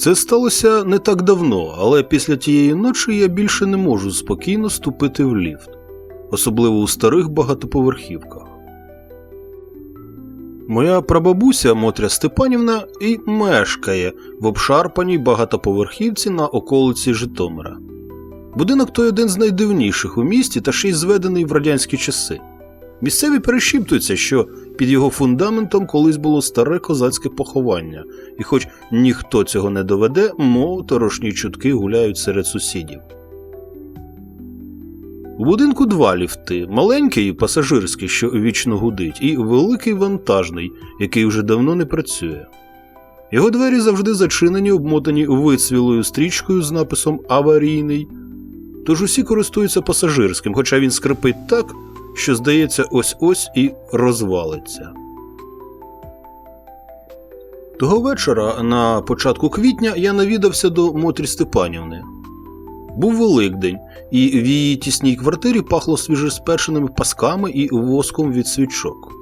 Це сталося не так давно, але після тієї ночі я більше не можу спокійно ступити в ліфт, особливо у старих багатоповерхівках. Моя прабабуся Мотря Степанівна і мешкає в обшарпаній багатоповерхівці на околиці Житомира. Будинок той один з найдивніших у місті та ще й зведений в радянські часи. Місцеві перешіптуються, що під його фундаментом колись було старе козацьке поховання, і хоч ніхто цього не доведе, моторошні чутки гуляють серед сусідів. У будинку два ліфти: маленький пасажирський, що вічно гудить, і великий вантажний, який вже давно не працює. Його двері завжди зачинені, обмотані вицвілою стрічкою з написом Аварійний. Тож усі користуються пасажирським, хоча він скрипить так, що, здається, ось-ось і розвалиться. Того вечора, на початку квітня, я навідався до Мотрі Степанівни. Був Великдень, і в її тісній квартирі пахло свіжеспеченими пасками і воском від свічок.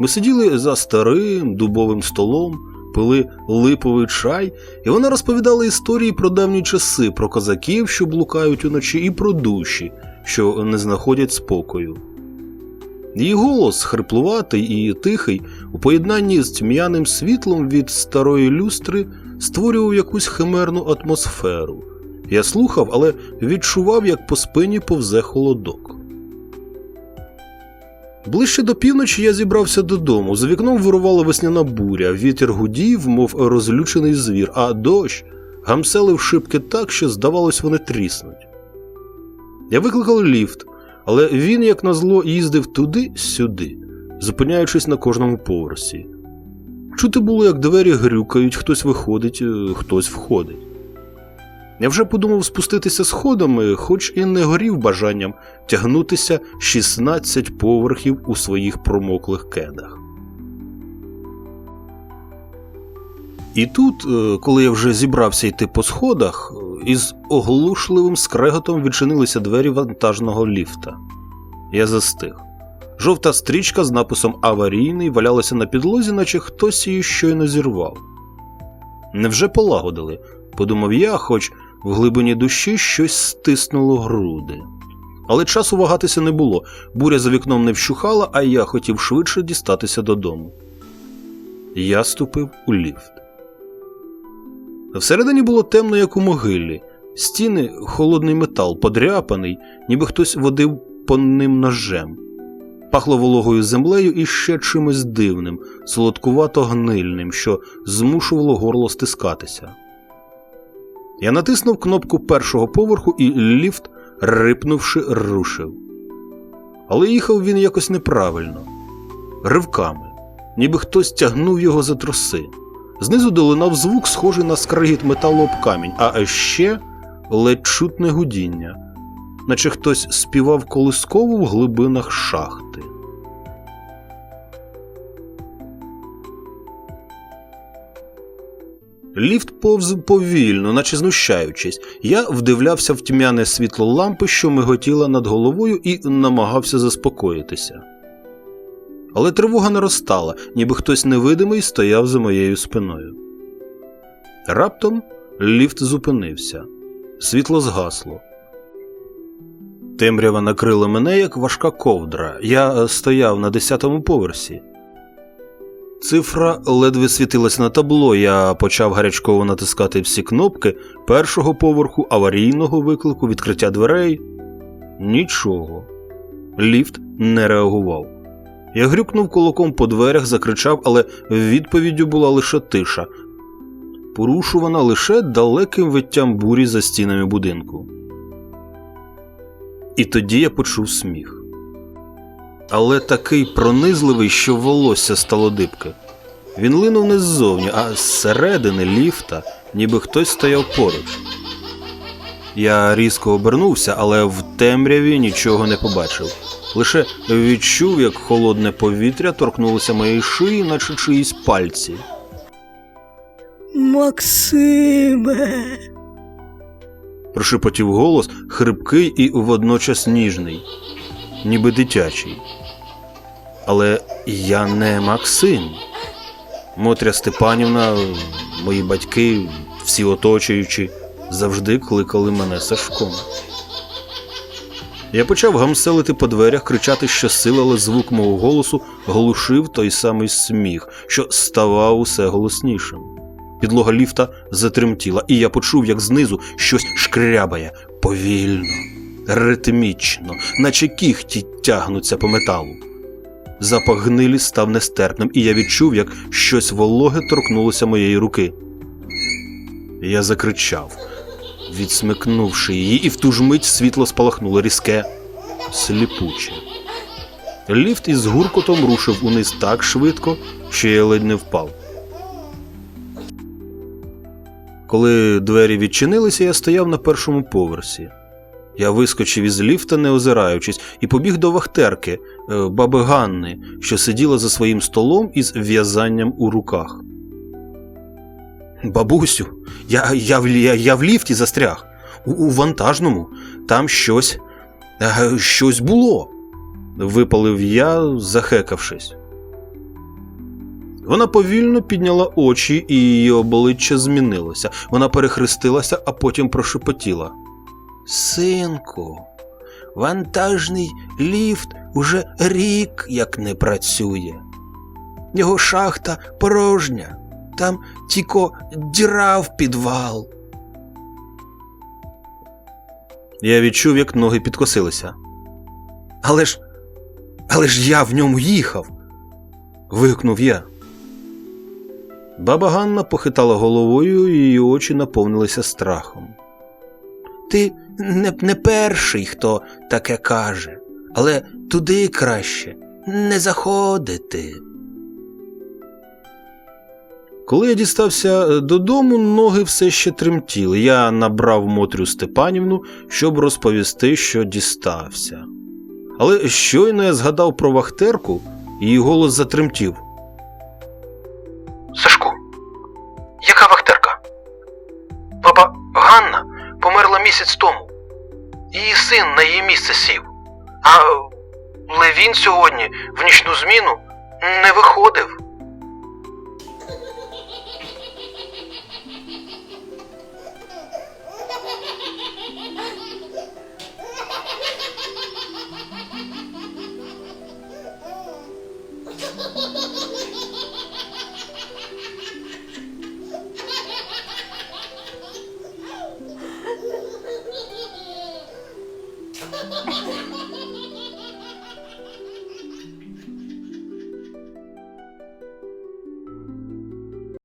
Ми сиділи за старим дубовим столом, пили липовий чай, і вона розповідала історії про давні часи, про козаків, що блукають уночі, і про душі, що не знаходять спокою. Її голос, хриплуватий і тихий, у поєднанні з тьмяним світлом від старої люстри створював якусь химерну атмосферу. Я слухав, але відчував, як по спині повзе холодок. Ближче до півночі я зібрався додому. За вікном вирувала весняна буря, вітер гудів, мов розлючений звір, а дощ гамселив шибки так, що, здавалось, вони тріснуть. Я викликав ліфт, але він, як назло, їздив туди-сюди, зупиняючись на кожному поверсі. Чути було, як двері грюкають, хтось виходить, е, хтось входить. Я вже подумав спуститися сходами, хоч і не горів бажанням тягнутися 16 поверхів у своїх промоклих кедах. І тут, е, коли я вже зібрався йти по сходах, е, із оглушливим скреготом відчинилися двері вантажного ліфта. Я застиг. Жовта стрічка з написом Аварійний валялася на підлозі, наче хтось її щойно зірвав. Невже полагодили? подумав я, хоч в глибині душі щось стиснуло груди. Але часу вагатися не було, буря за вікном не вщухала, а я хотів швидше дістатися додому. Я ступив у ліфт. Всередині було темно, як у могилі. Стіни холодний метал, подряпаний, ніби хтось водив по ним ножем. Пахло вологою землею і ще чимось дивним, солодкувато гнильним, що змушувало горло стискатися. Я натиснув кнопку першого поверху, і ліфт, рипнувши, рушив. Але їхав він якось неправильно, ривками, ніби хтось тягнув його за троси. Знизу долинав звук, схожий на скригіт металу об камінь, а ще ледь чутне гудіння, наче хтось співав колискову в глибинах шахти. Ліфт повз повільно, наче знущаючись. Я вдивлявся в тьмяне світло лампи, що миготіла над головою, і намагався заспокоїтися. Але тривога наростала, ніби хтось невидимий стояв за моєю спиною. Раптом ліфт зупинився, світло згасло. Темрява накрила мене, як важка ковдра. Я е, стояв на десятому поверсі. Цифра ледве світилась на табло. Я почав гарячково натискати всі кнопки першого поверху, аварійного виклику, відкриття дверей. Нічого. Ліфт не реагував. Я грюкнув кулаком по дверях, закричав, але відповіддю була лише тиша, порушувана лише далеким виттям бурі за стінами будинку. І тоді я почув сміх. Але такий пронизливий, що волосся стало дибке. Він линув не ззовні, а зсередини ліфта, ніби хтось стояв поруч. Я різко обернувся, але в темряві нічого не побачив. Лише відчув, як холодне повітря торкнулося моєї шиї, наче чиїсь пальці. Максиме. Прошепотів голос, хрипкий і водночас ніжний, ніби дитячий. Але я не Максим. Мотря Степанівна, мої батьки, всі оточуючі завжди кликали мене Сашком. Я почав гамселити по дверях, кричати щосили, але звук мого голосу глушив той самий сміх, що ставав усе голоснішим. Підлога ліфта затремтіла, і я почув, як знизу щось шкрябає повільно, ритмічно, наче кіхті тягнуться по металу. Запах гнилі став нестерпним, і я відчув, як щось вологе торкнулося моєї руки. Я закричав, відсмикнувши її, і в ту ж мить світло спалахнуло різке, сліпуче. Ліфт із гуркотом рушив униз так швидко, що я ледь не впав. Коли двері відчинилися, я стояв на першому поверсі. Я вискочив із ліфта, не озираючись, і побіг до вахтерки, е, баби Ганни, що сиділа за своїм столом із в'язанням у руках. Бабусю, я, я, я, я в ліфті застряг. У, у вантажному. Там щось. щось було. Випалив я, захекавшись. Вона повільно підняла очі, і її обличчя змінилося. Вона перехрестилася, а потім прошепотіла. Синку, вантажний ліфт уже рік як не працює. Його шахта порожня, там тільки діра в підвал. Я відчув, як ноги підкосилися. Але ж. Але ж я в ньому їхав. вигукнув я. Баба Ганна похитала головою, і її очі наповнилися страхом. Ти не, не перший, хто таке каже, але туди краще не заходити. Коли я дістався е, додому, ноги все ще тремтіли. Я набрав Мотрю Степанівну, щоб розповісти, що дістався. Але щойно я згадав про вахтерку, її голос затремтів. Сашку, яка вахтерка? Баба Ганна померла місяць тому. Її син на її місце сів. А Левін сьогодні в нічну зміну не виходив.